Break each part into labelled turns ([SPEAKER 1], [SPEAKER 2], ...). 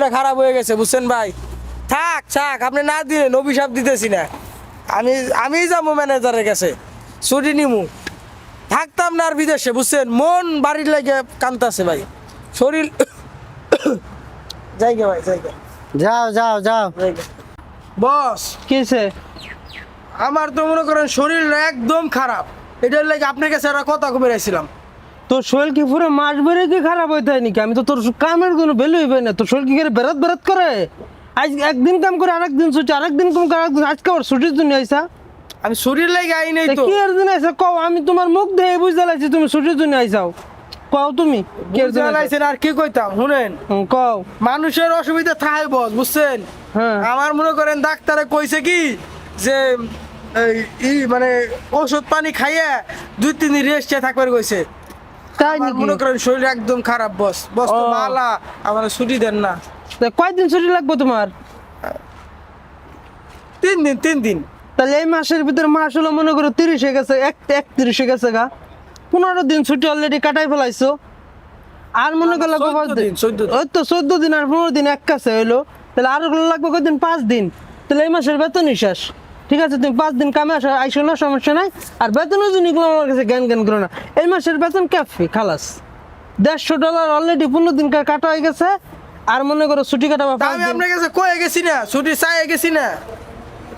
[SPEAKER 1] শরীরটা খারাপ হয়ে গেছে বুঝছেন ভাই? থাক থাক আপনি না দিলেন অভিশাপ দিতেছি না। আমি আমি যাব ম্যানেজারের কাছে ছুটি নিমু। থাকতাম না আর বিদেশে বুঝছেন? মন বাড়ির লাগে কান্তাছে ভাই। শরীর জায়গা ভাই জায়গা।
[SPEAKER 2] যাও যাও যাও।
[SPEAKER 1] বস
[SPEAKER 2] কিসে
[SPEAKER 1] আমার তো মনে করেন শরীর একদম খারাপ। এটার লাগে আপনার কাছে একটা কথা কবে রাখছিলাম
[SPEAKER 2] তোর শরীর কি পুরো মাস বেড়ে কি খারাপ হইতে হয় নাকি? আমি তো তোর কামের কোনো ভ্যালু হইবে না। তোর শরীর কি করে বেরাত বেরাত করে। আজ একদিন কাম করে আরেক দিন ছুটি আরেক দিন কাম করে আরেকদিন। আজকে আবার ছুটির জন্য আইসা?
[SPEAKER 1] আমি শরীর লাগে আই নাই
[SPEAKER 2] তা কি এর দিন আইসা? কও আমি তোমার মুখ দেখে বুঝতে লাগছি তুমি ছুটির জন্য আইসাও। কও তুমি কি
[SPEAKER 1] জানাইছেন আর কি কইতাম শুনেন?
[SPEAKER 2] হুম, কও।
[SPEAKER 1] মানুষের অসুবিধা থাকে বস বুঝছেন?
[SPEAKER 2] হ্যাঁ।
[SPEAKER 1] আমার মনে করেন ডাক্তারে কইছে কি যে এই মানে ওষুধ পানি খাইয়ে দুই তিন দিন রেস্টে থাকবার কইছে।
[SPEAKER 2] তাই
[SPEAKER 1] মনে করেন শরীর একদম খারাপ বস। বস তো মালা আমার ছুটি দেন না।
[SPEAKER 2] কয়দিন ছুটি লাগবে তোমার?
[SPEAKER 1] তিন দিন তিন দিন।
[SPEAKER 2] তাহলে এই মাসের ভিতরে মাস হলো মনে করো তিরিশে গেছে এক একত্রিশে গেছে গা। পনেরো দিন ছুটি অলরেডি কাটাই ফেলাইছো। আর মনে করো লাগবে
[SPEAKER 1] 14
[SPEAKER 2] পাঁচ
[SPEAKER 1] দিন, 14 দিন।
[SPEAKER 2] ওই তো চোদ্দ দিন আর পনেরো দিন এক কাছে হইল। তাহলে আরও লাগবে কদিন পাঁচ দিন। তাহলে এই মাসের বেতনই শেষ। ঠিক আছে তুমি পাঁচ দিন কামে আসো আইসো না সমস্যা নাই। আর বেতনও যদি আমার কাছে জ্ঞান জ্ঞান করো না। এই মাসের বেতন ক্যাফি খালাস। দেড়শো ডলার অলরেডি পনেরো দিন কাটা হয়ে গেছে। আর মনে করো ছুটি কাটাবো
[SPEAKER 1] আমি আপনার কাছে কয়ে গেছি না ছুটি চাই গেছি না।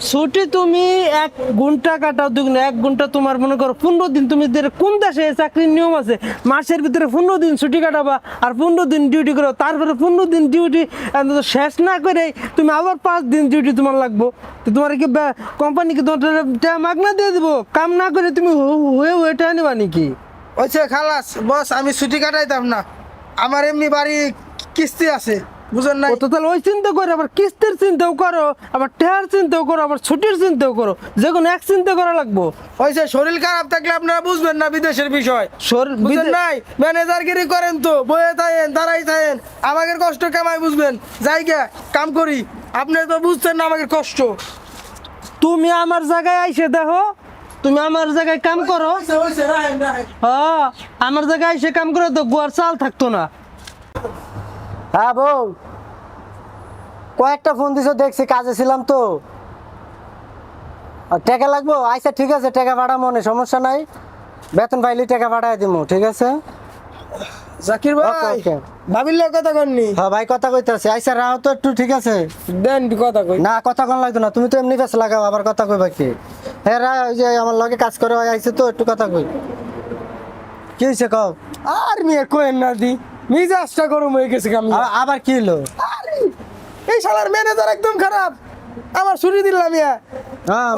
[SPEAKER 2] ছুটি তুমি এক ঘণ্টা কাটাও, দুই এক ঘণ্টা তোমার মনে করো, পনেরো দিন তুমি কোন দেশে চাকরির নিয়ম আছে, মাসের ভিতরে পনেরো দিন ছুটি কাটাবা আর পনেরো দিন ডিউটি করো, তারপরে পনেরো দিন ডিউটি শেষ না করে তুমি আবার পাঁচ দিন ডিউটি তোমার লাগবো। তো তোমার কি কোম্পানি কি তোমার মাগনা দিয়ে দিবো? কাম না করে তুমি হয়ে হয়ে টাকা নেবা নাকি?
[SPEAKER 1] ওইছে খালাস, বস, আমি ছুটি কাটাইতাম না। আমার এমনি বাড়ি কিস্তি আছে। বুঝেন
[SPEAKER 2] ও তো তাহলে ওই চিন্তা করে আবার কিস্তির চিন্তাও করো আবার টেহার চিন্তাও করো আবার ছুটির চিন্তাও করো যে কোনো এক চিন্তা করা লাগবো।
[SPEAKER 1] ওইছে শরীর খারাপ থাকলে আপনারা বুঝবেন না বিদেশের বিষয়। বুঝেন নাই? ম্যানেজারগিরি করেন তো বয়ে থাকেন দাঁড়াই থাকেন। আমাদের কষ্ট কামাই বুঝবেন? জায়গা কাম করি। আপনি তো বুঝছেন না আমাদের কষ্ট।
[SPEAKER 2] তুমি আমার জায়গায় আইসে দেখো তুমি আমার জায়গায় কাম করো। হ্যাঁ আমার জায়গায় এসে কাম করো তো গোয়ার চাল থাকতো না।
[SPEAKER 3] হ্যাঁ বউ কয়েকটা ফোন দিছো দেখছি কাজে ছিলাম তো। টাকা লাগবো? আচ্ছা ঠিক আছে টাকা ভাড়া মনে সমস্যা নাই। বেতন পাইলে টাকা ভাড়ায় দিমু ঠিক আছে?
[SPEAKER 1] জাকির ভাই। ভাবিল কথা কননি?
[SPEAKER 3] হ্যাঁ ভাই কথা কইতেছে। আইসা রাও তো একটু ঠিক আছে।
[SPEAKER 1] দেন কথা কই।
[SPEAKER 3] না কথা কোন লাগতো না তুমি তো এমনি ফেস লাগাও আবার কথা কইবা কি? হ্যাঁ রা ওই যে আমার লগে কাজ করে আইছে তো একটু কথা কই। কি হয়েছে কও?
[SPEAKER 1] আর মেয়ে কোয়েন না দি। মিজাজটা গরম হয়ে গেছে আমি
[SPEAKER 3] আবার কি হলো?
[SPEAKER 1] এই শালার ম্যানেজার একদম খারাপ। আমার ছুটি দিলাম ইয়া।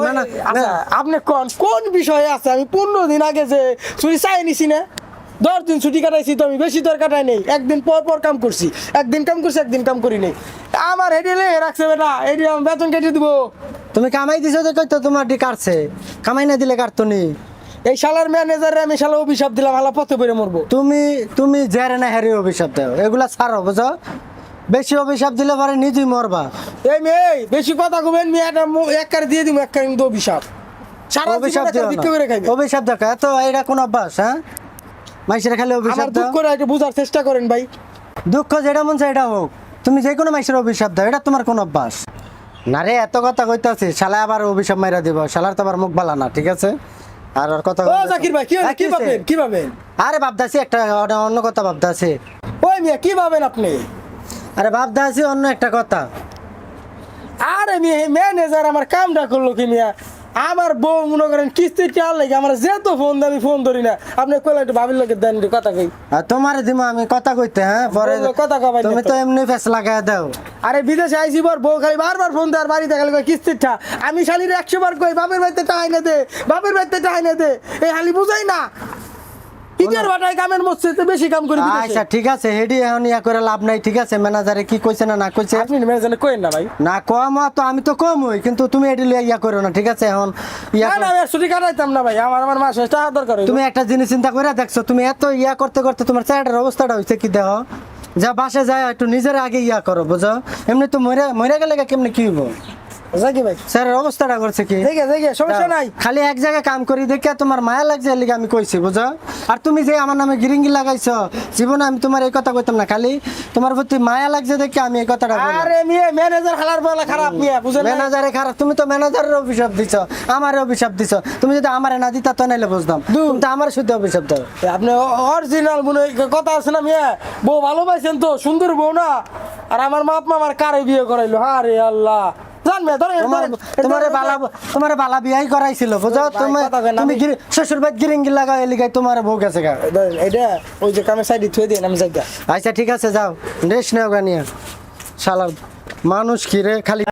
[SPEAKER 3] মানে
[SPEAKER 1] আচ্ছা, আপনি কোন কোন বিষয়ে আছে? আমি পনেরো দিন আগে যে ছুটি চাই নিছি না দশ দিন ছুটি কাটাইছি তো আমি বেশি তোর কাটাই নেই। একদিন পর পর কাম করছি। একদিন কাম করছি একদিন কাম করি নেই। আমার হেডেলে রাখছে বেটা এটি আমি বেতন কেটে দিব।
[SPEAKER 3] তুমি কামাই দিছো তো তোমার ডি কাটছে। কামাই না দিলে কাটতো নি।
[SPEAKER 1] এই শালার ম্যানেজারে আমি শালা অভিশাপ দিলাম হালা পথে বেড়ে মরবো।
[SPEAKER 3] তুমি তুমি জেরে না হেরি অভিশাপ দাও এগুলা ছাড়ো বুঝো? বেশি অভিশাপ দিলে পরে নিজেই মরবা।
[SPEAKER 1] এই মেয়ে বেশি কথা কবেন মেয়ে একটা এক কারে দিয়ে দিব এক কারে কিন্তু অভিশাপ। সারা
[SPEAKER 3] অভিশাপ দিও অভিশাপ দেখো এত এটা কোন অভ্যাস হ্যাঁ? মাইসের খালি অভিশাপ
[SPEAKER 1] আমার দুঃখ
[SPEAKER 3] দাও।
[SPEAKER 1] করে একটু বোঝার চেষ্টা করেন ভাই।
[SPEAKER 3] দুঃখ যেটা মন চাই এটা হোক। তুমি যে কোনো মাইসের অভিশাপ দাও এটা তোমার কোন অভ্যাস? না রে এত কথা কইতাছি শালা আবার অভিশাপ মাইরা দিব শালার তো আবার মুখ বালা না ঠিক আছে? আর ওর কথা
[SPEAKER 1] ও জাকির ভাই কি কি? ভাবেন? কি ভাবেন?
[SPEAKER 3] আরে একটা অন্য- কথা
[SPEAKER 1] ওই মিয়া কি ভাবেন আপনি?
[SPEAKER 3] আরে অন্য একটা কথা।
[SPEAKER 1] আরে মিয়া ম্যানেজার আমার কামটা করল কি মিয়া? আমার বউ মনে করেন কিস্তির চাল লাগে? আমার যেত ফোন দেয় আমি ফোন ধরি না। আপনি কইলে একটু ভাবির লোকের দেন কথা কই।
[SPEAKER 3] আর তোমার দিমা আমি কথা কইতে হ্যাঁ? পরে
[SPEAKER 1] কথা কবাই
[SPEAKER 3] তুমি
[SPEAKER 1] তো।
[SPEAKER 3] তো। এমনি ফেস লাগাই দাও।
[SPEAKER 1] আরে বিদেশে আইসি বর বউ খালি বারবার ফোন দেয় আর বাড়িতে খালি কই কিস্তির ঠা। আমি শালির একশো বার কই বাপের বাড়িতে টাহাই না দে বাপের বাড়িতে টাহাই না দে। এই হালি বুঝাই না। ইটের বাটায় কামের মধ্যে বেশি কাম করি।
[SPEAKER 3] আচ্ছা ঠিক আছে হেডি এখন ইয়া করে লাভ নাই ঠিক আছে ম্যানেজারে কি কইছে না না কইছে?
[SPEAKER 1] আপনি ম্যানেজারে কইেন না ভাই।
[SPEAKER 3] না কম তো আমি তো কম হই কিন্তু তুমি এডি লইয়া ইয়া করো না ঠিক আছে এখন ইয়া
[SPEAKER 1] না। না ছুটি কাটাইতাম না ভাই আমার আমার মাসে টাকা দরকার
[SPEAKER 3] তুমি একটা জিনিস চিন্তা করে দেখছ তুমি এত ইয়া করতে করতে তোমার চায়ের অবস্থাটা হইছে কি দেহ? যা বাসা যায় একটু নিজের আগে ইয়া করো, বুঝো? এমনি তো মরে মরে গেলে কেমনে কি হইব?
[SPEAKER 1] যাকি ভাই।
[SPEAKER 3] স্যারের অবস্থাটা করছে কি?
[SPEAKER 1] দেখে দেখে সমস্যা নাই।
[SPEAKER 3] খালি এক জায়গায় কাম করি দেখে তোমার মায়া লাগছে এর আমি কইছি বুঝো? আর তুমি যে আমার নামে গিরিঙ্গি লাগাইছ জীবনে আমি তোমার এই কথা কইতাম না খালি তোমার প্রতি মায়া লাগছে দেখে আমি এই কথাটা বললাম।
[SPEAKER 1] আরে মিয়া ম্যানেজার হালার বলা খারাপ মিয়া বুঝেন না?
[SPEAKER 3] ম্যানেজারে খারাপ তুমি তো ম্যানেজারের অভিশাপ দিছ আমারে অভিশাপ দিছ। তুমি যদি আমারে না দিতা তো নাইলে বুঝতাম। তুমি তো আমার শুদ্ধ অভিশাপ দাও।
[SPEAKER 1] আপনি অরিজিনাল মনে কথা আছে না মিয়া? বউ ভালোবাসেন তো সুন্দর বউ না? আর আমার বাপ মা আমার কারে বিয়ে করাইলো? আরে আল্লাহ। জান মিয়া
[SPEAKER 3] তোমারে বালা তোমারে বালা বিয়াই করাইছিল বুঝো? তুমি তুমি শ্বশুর বাড়ি গিরিঙ্গি লাগাও এর লিগে তোমার বউ গেছে গা।
[SPEAKER 1] এটা ওই যে কামে সাইডে থুয়ে দিন আমি যাই
[SPEAKER 3] আচ্ছা ঠিক আছে যাও। রেস্ট নেও গা নিয়ে। শালার মানুষ কি রে খালি